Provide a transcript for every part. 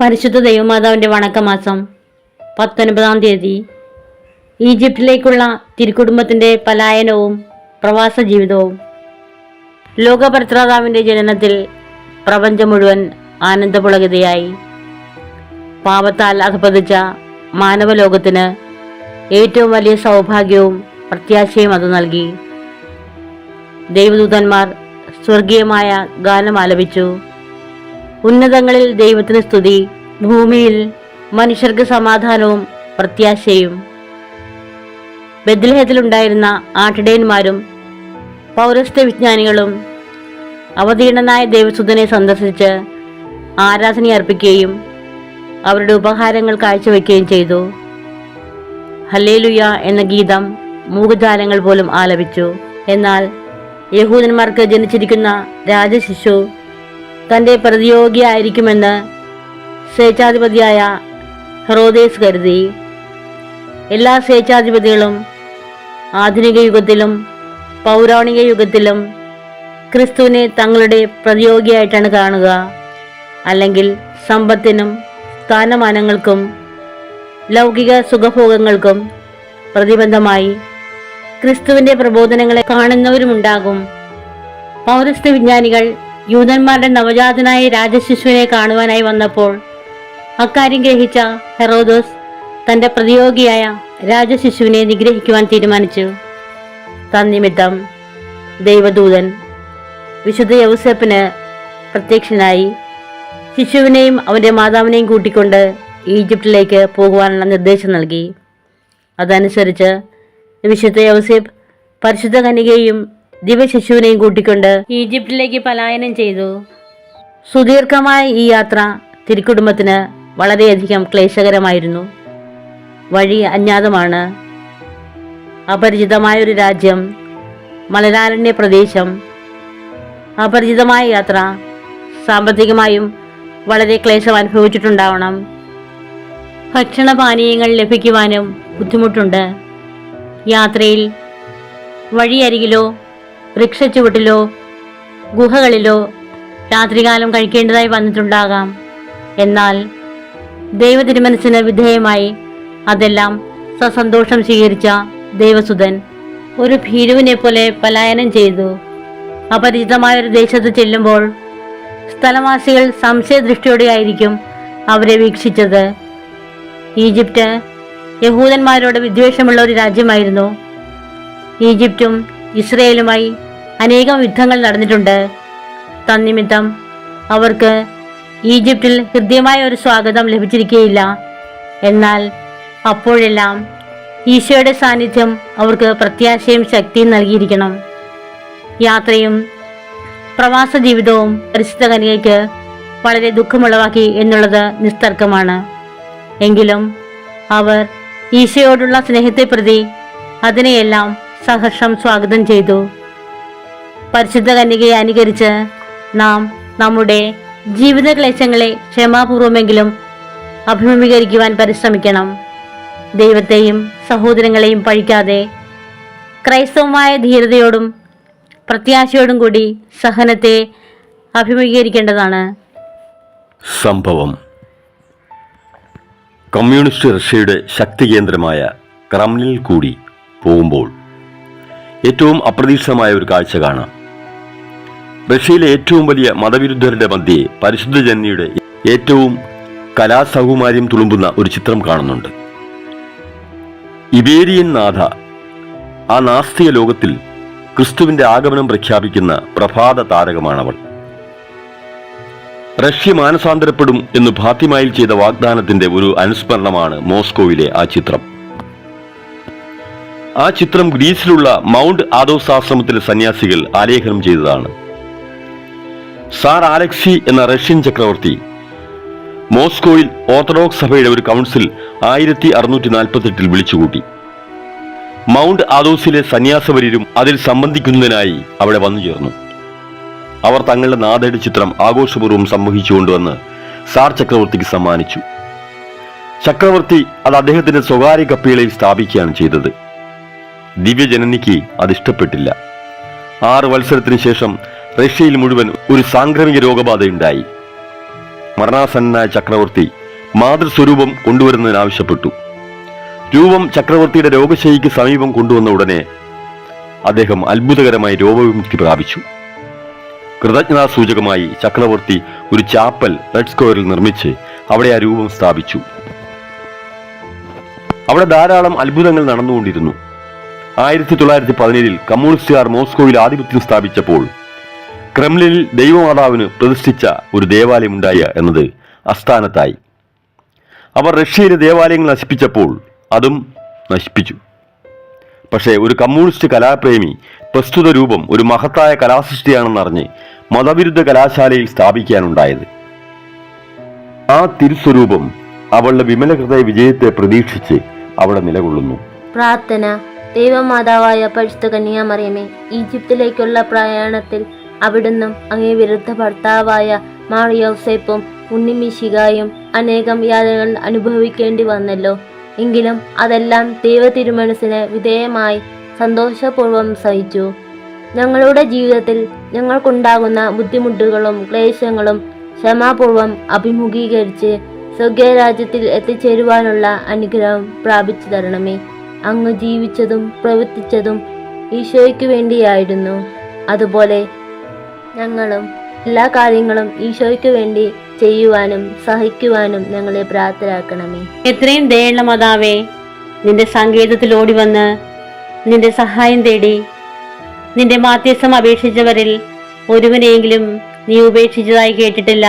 പരിശുദ്ധ ദൈവമാതാവിന്റെ വണക്കമാസം പത്തൊൻപതാം തീയതി. ഈജിപ്തിലേക്കുള്ള തിരുക്കുടുംബത്തിന്റെ പലായനവും പ്രവാസ ജീവിതവും. ലോകപരിത്രാതാവിന്റെ ജനനത്തിൽ പ്രപഞ്ചം മുഴുവൻ ആനന്ദപുളകിതയായി. പാപത്താൽ അധപതിച്ച മാനവലോകത്തിന് ഏറ്റവും വലിയ സൗഭാഗ്യവും പ്രത്യാശയും അത് നൽകി. ദൈവദൂതന്മാർ സ്വർഗീയമായ ഗാനം ആലപിച്ചു. ഉന്നതങ്ങളിൽ ദൈവത്തിന് സ്തുതി ഭൂമിയിൽ മനുഷ്യർക്ക് സമാധാനവും പ്രത്യാശയും. ബദ്ലഹത്തിലുണ്ടായിരുന്ന ആട്ടിടയന്മാരും പൗരസ്ത്യ വിജ്ഞാനികളും അവതീർണനായ ദേവസുതനെ സന്ദർശിച്ച് ആരാധന അർപ്പിക്കുകയും അവരുടെ ഉപഹാരങ്ങൾ കാഴ്ചവെക്കുകയും ചെയ്തു. ഹല്ലേലുയ എന്ന ഗീതം മൂകജാലങ്ങൾ പോലും ആലപിച്ചു. എന്നാൽ യഹൂദന്മാർക്ക് ജനിച്ചിരിക്കുന്ന രാജശിശു തന്റെ പ്രതിയോഗിയായിരിക്കുമെന്ന് സ്വേച്ഛാധിപതിയായ ഹെറോദേസ് കരുതി. എല്ലാ സ്വേച്ഛാധിപതികളും ആധുനിക യുഗത്തിലും പൗരാണിക യുഗത്തിലും ക്രിസ്തുവിനെ തങ്ങളുടെ പ്രതിയോഗിയായിട്ടാണ് കാണുക. അല്ലെങ്കിൽ സമ്പത്തിനും സ്ഥാനമാനങ്ങൾക്കും ലൗകിക സുഖഭോഗങ്ങൾക്കും പ്രതിബന്ധമായി ക്രിസ്തുവിന്റെ പ്രബോധനങ്ങളെ കാണുന്നവരുമുണ്ടാകും. പൗരസ്ത്യ വിജ്ഞാനികൾ യൂതന്മാരുടെ നവജാതനായ രാജശിശുവിനെ കാണുവാനായി വന്നപ്പോൾ അക്കാര്യം ഗ്രഹിച്ച ഹെറോദോസ് തന്റെ പ്രതിയോഗിയായ രാജശിശുവിനെ നിഗ്രഹിക്കുവാൻ തീരുമാനിച്ചു. തന്നിമിത്തം ദൈവദൂതൻ വിശുദ്ധ യൗസപ്പിന് പ്രത്യക്ഷനായി ശിശുവിനെയും അവന്റെ മാതാവിനെയും കൂട്ടിക്കൊണ്ട് ഈജിപ്തിലേക്ക് പോകുവാനുള്ള നിർദ്ദേശം നൽകി. അതനുസരിച്ച് വിശുദ്ധ യൗസേപ്പ് പരിശുദ്ധ കനികയും ദിവ്യശിശുവിനെയും കൂട്ടിക്കൊണ്ട് ഈജിപ്തിലേക്ക് പലായനം ചെയ്തു. സുദീർഘമായ ഈ യാത്ര തിരുക്കുടുംബത്തിന് വളരെയധികം ക്ലേശകരമായിരുന്നു. വഴി അജ്ഞാതമാണ്. അപരിചിതമായൊരു രാജ്യം മലനാരണ്യ പ്രദേശം. അപരിചിതമായ യാത്ര സാമ്പത്തികമായും വളരെ ക്ലേശം അനുഭവിച്ചിട്ടുണ്ടാവണം ഭക്ഷണപാനീയങ്ങൾ ലഭിക്കുവാനും ബുദ്ധിമുട്ടുണ്ട്. യാത്രയിൽ വഴിയരികിലോ വൃക്ഷച്ചുവട്ടിലോ ഗുഹകളിലോ രാത്രികാലം കഴിക്കേണ്ടതായി വന്നിട്ടുണ്ടാകാം. എന്നാൽ ദൈവതിരുമനസ്സിന് വിധേയമായി അതെല്ലാം സസന്തോഷം സ്വീകരിച്ച ദൈവസുതൻ ഒരു ഭീരുവിനെ പോലെ പലായനം ചെയ്തു. അപരിചിതമായ ഒരു ദേശത്ത് ചെല്ലുമ്പോൾ സ്ഥലവാസികൾ സംശയദൃഷ്ടിയോടെയായിരിക്കും അവരെ വീക്ഷിച്ചത്. ഈജിപ്റ്റ് യഹൂദന്മാരോട് വിദ്വേഷമുള്ള ഒരു രാജ്യമായിരുന്നു. ഈജിപ്തും ഇസ്രയേലുമായി അനേകം യുദ്ധങ്ങൾ നടന്നിട്ടുണ്ട്. തന്നിമിത്തം അവർക്ക് ഈജിപ്തിൽ ഹൃദ്യമായ ഒരു സ്വാഗതം ലഭിച്ചിരിക്കുകയില്ല. എന്നാൽ അപ്പോഴെല്ലാം ഈശോയുടെ സാന്നിധ്യം അവർക്ക് പ്രത്യാശയും ശക്തിയും നൽകിയിരിക്കണം. യാത്രയും പ്രവാസ ജീവിതവും പരിശുദ്ധ കനികയ്ക്ക് വളരെ ദുഃഖമുളവാക്കി എന്നുള്ളത് നിസ്തർക്കമാണ്. എങ്കിലും അവർ ഈശോയോടുള്ള സ്നേഹത്തെ പ്രതി അതിനെയെല്ലാം സഹർഷം സ്വാഗതം ചെയ്തു. പരിശുദ്ധ കന്യകയെ അനുകരിച്ച് നാം നമ്മുടെ ജീവിത ക്ലേശങ്ങളെ ക്ഷമാപൂർവമെങ്കിലും അഭിമുഖീകരിക്കുവാൻ പരിശ്രമിക്കണം. ദൈവത്തെയും സഹോദരങ്ങളെയും പഴിക്കാതെ ക്രൈസ്തവമായ ധീരതയോടും പ്രത്യാശയോടും കൂടി സഹനത്തെ അഭിമുഖീകരിക്കേണ്ടതാണ്. സംഭവം കമ്മ്യൂണിസ്റ്റ് റഷ്യയുടെ ശക്തി കേന്ദ്രമായ ക്രംലിൽ കൂടി പോകുമ്പോൾ ഏറ്റവും അപ്രതീക്ഷിതമായ ഒരു കാഴ്ച കാണാം. റഷ്യയിലെ ഏറ്റവും വലിയ മതവിരുദ്ധരുടെ മധ്യേ പരിശുദ്ധ ജന്മിയുടെ ഏറ്റവും കലാസൗകുമാര്യം തുളുമ്പുന്ന ഒരു ചിത്രം കാണുന്നുണ്ട്. ഇബേരിയൻ നാഥ ആ നാസ്തിക ലോകത്തിൽ ക്രിസ്തുവിന്റെ ആഗമനം പ്രഖ്യാപിക്കുന്ന പ്രഭാത താരകമാണവൾ. റഷ്യ മാനസാന്തരപ്പെടും എന്ന് ഫാത്തിമായിൽ ചെയ്ത വാഗ്ദാനത്തിന്റെ ഒരു അനുസ്മരണമാണ് മോസ്കോയിലെ ആ ചിത്രം. ആ ചിത്രം ഗ്രീസിലുള്ള മൗണ്ട് ആദോസ് ആശ്രമത്തിലെ സന്യാസികൾ ആലേഖനം ചെയ്തതാണ്. സാർ ആലക്സി എന്ന റഷ്യൻ ചക്രവർത്തി മോസ്കോയിൽ ഓർത്തഡോക്സ് സഭയുടെ ഒരു കൗൺസിൽ ആയിരത്തി അറുന്നൂറ്റി നാൽപ്പത്തെട്ടിൽ വിളിച്ചുകൂട്ടി. മൗണ്ട് ആദോസിലെ സന്യാസവര്യരും അതിൽ സംബന്ധിക്കുന്നതിനായി അവിടെ വന്നു ചേർന്നു അവർ തങ്ങളുടെ നാഥയുടെ ചിത്രം ആഘോഷപൂർവം സംവഹിച്ചുകൊണ്ടുവന്ന് സാർ ചക്രവർത്തിക്ക് സമ്മാനിച്ചു. ചക്രവർത്തി അത് അദ്ദേഹത്തിന്റെ സ്വകാര്യ കപ്പികളിൽ സ്ഥാപിക്കുകയാണ് ചെയ്തത്. ദിവ്യജനനിക്ക് അത് ഇഷ്ടപ്പെട്ടില്ല. ആറ് വത്സരത്തിന് ശേഷം റഷ്യയിൽ മുഴുവൻ ഒരു സാംക്രമിക രോഗബാധയുണ്ടായി. മരണാസന്നനായ ചക്രവർത്തി മാതൃസ്വരൂപം കൊണ്ടുവരുന്നതിനാവശ്യപ്പെട്ടു രൂപം ചക്രവർത്തിയുടെ രോഗശൈലിക്ക് സമീപം കൊണ്ടുവന്ന ഉടനെ അദ്ദേഹം അത്ഭുതകരമായി രോഗവിമുക്തി പ്രാപിച്ചു. കൃതജ്ഞതാ സൂചകമായി ചക്രവർത്തി ഒരു ചാപ്പൽ റെഡ് സ്ക്വയറിൽ നിർമ്മിച്ച് അവിടെ ആ രൂപം സ്ഥാപിച്ചു. അവിടെ ധാരാളം അത്ഭുതങ്ങൾ നടന്നുകൊണ്ടിരുന്നു. ആയിരത്തി തൊള്ളായിരത്തി പതിനേഴിൽ കമ്മ്യൂണിസ്റ്റുകാർ മോസ്കോയിൽ ആധിപത്യം സ്ഥാപിച്ചപ്പോൾ ക്രെംലിനിൽ ദൈവമാതാവിന് പ്രതിഷ്ഠിച്ച ഒരു ദേവാലയം ഉണ്ടായ എന്നത് അസ്ഥാനത്തായി അവർ റഷ്യയിലെ ദേവാലയങ്ങൾ നശിപ്പിച്ചപ്പോൾ അതും നശിപ്പിച്ചു. പക്ഷേ ഒരു കമ്മ്യൂണിസ്റ്റ് കലാപ്രേമി പ്രസ്തുത രൂപം ഒരു മഹത്തായ കലാസൃഷ്ടിയാണെന്നറിഞ്ഞ് മതവിരുദ്ധ കലാശാലയിൽ സ്ഥാപിക്കാനുണ്ടായത്. ആ തിരുസ്വരൂപം അവളുടെ വിമലഹൃദയ വിജയത്തെ പ്രതീക്ഷിച്ച് അവിടെ നിലകൊള്ളുന്നു. പ്രാർത്ഥന. ദൈവമാതാവായ പരിശുദ്ധ കന്യാമറിയമേ ഈജിപ്തിലേക്കുള്ള പ്രയാണത്തിൽ അവിടുന്നും അങ്ങേ വിരുദ്ധ ഭർത്താവായ മാറിയോസേപ്പും ഉണ്ണിമിശികായും അനേകം യാതനകൾ അനുഭവിക്കേണ്ടി വന്നല്ലോ. എങ്കിലും അതെല്ലാം ദൈവ തിരുമനസിന് വിധേയമായി സന്തോഷപൂർവം സഹിച്ചു. ഞങ്ങളുടെ ജീവിതത്തിൽ ഞങ്ങൾക്കുണ്ടാകുന്ന ബുദ്ധിമുട്ടുകളും ക്ലേശങ്ങളും ക്ഷമാപൂർവം അഭിമുഖീകരിച്ച് സ്വർഗരാജ്യത്തിൽ എത്തിച്ചേരുവാനുള്ള അനുഗ്രഹം പ്രാപിച്ചു തരണമേ. അങ്ങ് ജീവിച്ചതും പ്രവർത്തിച്ചതും ഈശോയ്ക്ക് വേണ്ടിയായിരുന്നു. അതുപോലെ ഞങ്ങളും എല്ലാ കാര്യങ്ങളും ഈശോയ്ക്ക് വേണ്ടി ചെയ്യുവാനും സഹിക്കുവാനും ഞങ്ങളെ പ്രാപ്തരാക്കണമേ. എത്രയും ദയുള്ള മാതാവേ നിന്റെ സങ്കേതത്തിൽ ഓടി വന്ന് നിന്റെ സഹായം തേടി നിന്റെ മാധ്യസ്ഥം അപേക്ഷിച്ചവരിൽ ഒരുവനെയെങ്കിലും നീ ഉപേക്ഷിച്ചതായി കേട്ടിട്ടില്ല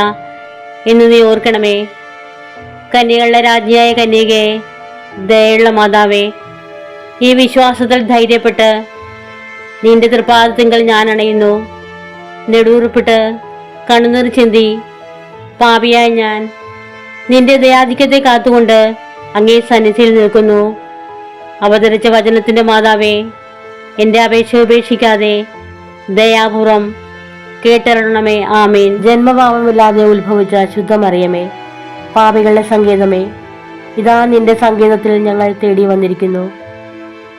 എന്ന് നീ ഓർക്കണമേ. കന്യകളുടെ രാജ്ഞിയായ കന്യകയെ ദയുള്ള മാതാവേ ഈ വിശ്വാസത്തിൽ ധൈര്യപ്പെട്ട് നിന്റെ തൃപ്പാദത്തിങ്കൽ ഞാൻ അണയുന്നു. നെടൂറുപ്പിട്ട് കണ്ണുനീർ ചിന്തി പാപിയായ ഞാൻ നിന്റെ ദയാധിക്യത്തെ കാത്തുകൊണ്ട് അങ്ങേ സന്നിധിയിൽ നിൽക്കുന്നു. അവതരിച്ച വചനത്തിന്റെ മാതാവേ എന്റെ അപേക്ഷ ഉപേക്ഷിക്കാതെ ദയാപൂർവം കേട്ടറിയണമേ ആമേൻ. ജന്മഭാവമില്ലാതെ ഉത്ഭവിച്ച ശുദ്ധമറിയമേ പാപികളുടെ സങ്കേതമേ ഇതാ നിന്റെ സങ്കേതത്തിൽ ഞങ്ങൾ തേടി വന്നിരിക്കുന്നു.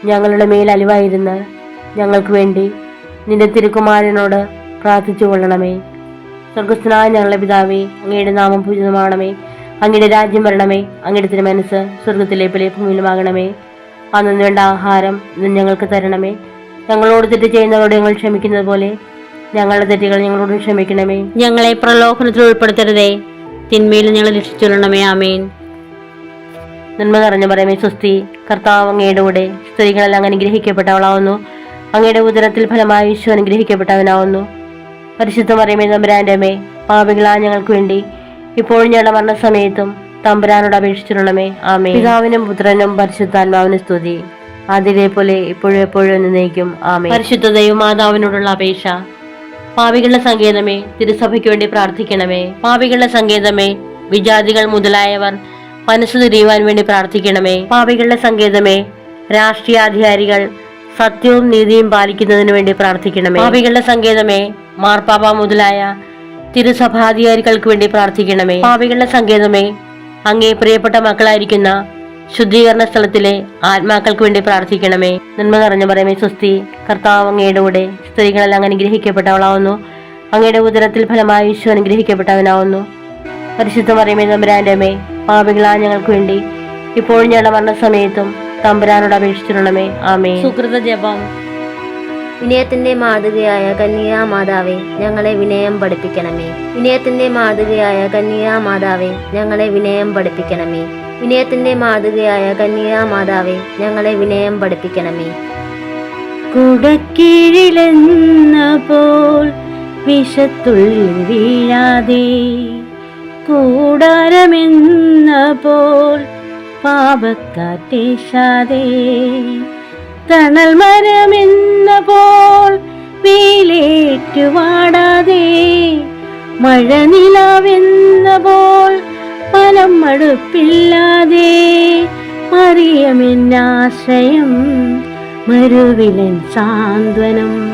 ഞങ്ങളുടെ മേൽ അലിവായിരുന്ന് ഞങ്ങൾക്ക് വേണ്ടി നിന്റെ തിരുക്കുമാരനോട് പ്രാർത്ഥിച്ചു കൊള്ളണമേ സ്വർഗസ്ഥനായ ഞങ്ങളുടെ പിതാവേ അങ്ങയുടെ നാമം പൂജിതമാണമേ അങ്ങയുടെ രാജ്യം വരണമേ. അങ്ങയുടെ തിരുമനസ് സ്വർഗത്തിലെ പോലെ ഭൂമിയിലുമാകണമേ. അന്നു വേണ്ട ആഹാരം ഇന്ന് ഞങ്ങൾക്ക് തരണമേ. ഞങ്ങളോട് തെറ്റ് ചെയ്യുന്നവരോട് ഞങ്ങൾ ക്ഷമിക്കുന്നത് പോലെ ഞങ്ങളുടെ തെറ്റുകൾ ഞങ്ങളോട് ക്ഷമിക്കണമേ. ഞങ്ങളെ പ്രലോഭനത്തിൽ ഉൾപ്പെടുത്തരുതേ. തിന്മയിൽ ഞങ്ങൾ രക്ഷിച്ചൊല്ലണമേ ആമേൻ. നന്മ നിറഞ്ഞു പറയുമേ സ്വസ്തി കർത്താവ് അങ്ങയുടെ കൂടെ സ്ത്രീകളെല്ലാം അനുഗ്രഹിക്കപ്പെട്ടവളാവുന്നു. അങ്ങയുടെ ഉദരത്തിൽ ഫലമായി വിശ്വ അനുഗ്രഹിക്കപ്പെട്ടവനാവുന്നു. പരിശുദ്ധ മറിയമേ തമ്പുരാന്റെ അമ്മേ പാപികളാ ഞങ്ങൾക്ക് വേണ്ടി ഇപ്പോൾ ഞങ്ങളുടെ മരണസമയത്തും തമ്പുരാനോട് അപേക്ഷിച്ചിട്ടുള്ളമേ. ആമേ പിതാവിനും പുത്രനും പരിശുദ്ധാത്മാവിനും സ്തുതി. അതിലെ പോലെ ഇപ്പോഴും എപ്പോഴും എന്നേക്കും. ആമേ പരിശുദ്ധ ദൈവമാതാവിനോടുള്ള അപേക്ഷ. പാപികളുടെ സങ്കേതമേ തിരുസഭയ്ക്ക് വേണ്ടി പ്രാർത്ഥിക്കണമേ. പാപികളുടെ സങ്കേതമേ വിജാതികൾ മുതലായവർ മനസ്സ് തിരിയുവാൻ വേണ്ടി പ്രാർത്ഥിക്കണമേ. പാപികളുടെ സങ്കേതമേ രാഷ്ട്രീയാധികാരികൾ സത്യവും നീതിയും പാലിക്കുന്നതിന് വേണ്ടി പ്രാർത്ഥിക്കണമേ. പാപികളുടെ സങ്കേതമേ മാർപ്പാപ്പ മുതലായ തിരുസഭാധികാരികൾക്ക് വേണ്ടി പ്രാർത്ഥിക്കണമേ. പാപികളുടെ സങ്കേതമേ അങ്ങേ പ്രിയപ്പെട്ട മക്കളായിരിക്കുന്ന ശുദ്ധീകരണ സ്ഥലത്തിലെ ആത്മാക്കൾക്ക് വേണ്ടി പ്രാർത്ഥിക്കണമേ. നന്മ നിറഞ്ഞ പറയുമേ സ്വസ്തി കർത്താവ് അങ്ങയുടെ കൂടെ സ്ത്രീകളെല്ലാം അനുഗ്രഹിക്കപ്പെട്ടവളാവുന്നു. അങ്ങയുടെ ഉദരത്തിൽ ഫലമായി വിശ്വ അനുഗ്രഹിക്കപ്പെട്ടവനാവുന്നു. പരിശുദ്ധ പറയുമേ തമ്പുരാന്റെ പാവികളാ ഞങ്ങൾക്ക് വേണ്ടി ഇപ്പോഴും ഞങ്ങളുടെ മരണസമയത്തും തമ്പുരാനോട് അപേക്ഷിച്ചിട്ടുണ്ടമേ ആമേ സുഹൃത ജപം വിനയത്തിന്റെ മാതൃകയായ കന്യാ മാതാവേ ഞങ്ങളെ വിനയം പഠിപ്പിക്കണമേ. വിനയത്തിന്റെ മാതൃകയായ കന്യാ മാതാവേ ഞങ്ങളെ വിനയം പഠിപ്പിക്കണമേ. വിനയത്തിന്റെ മാതൃകയായ കന്യാ മാതാവേ ഞങ്ങളെ വിനയം പഠിപ്പിക്കണമേ. കുടക്കീഴിലെന്ന പോൽ വിഷത്തുള്ളിൽ വീഴാതെ കൂടാരമെന്ന പോൽ പാപക്കാറ്റേശാതെ തണൽ മരമെന്ന പോൽ മഴ നിലാവെന്ന പോൽ ഫലം മടുപ്പില്ലാതെ മറിയമെന്നാശ്രയം മരുവിലൻ സാന്ത്വനം.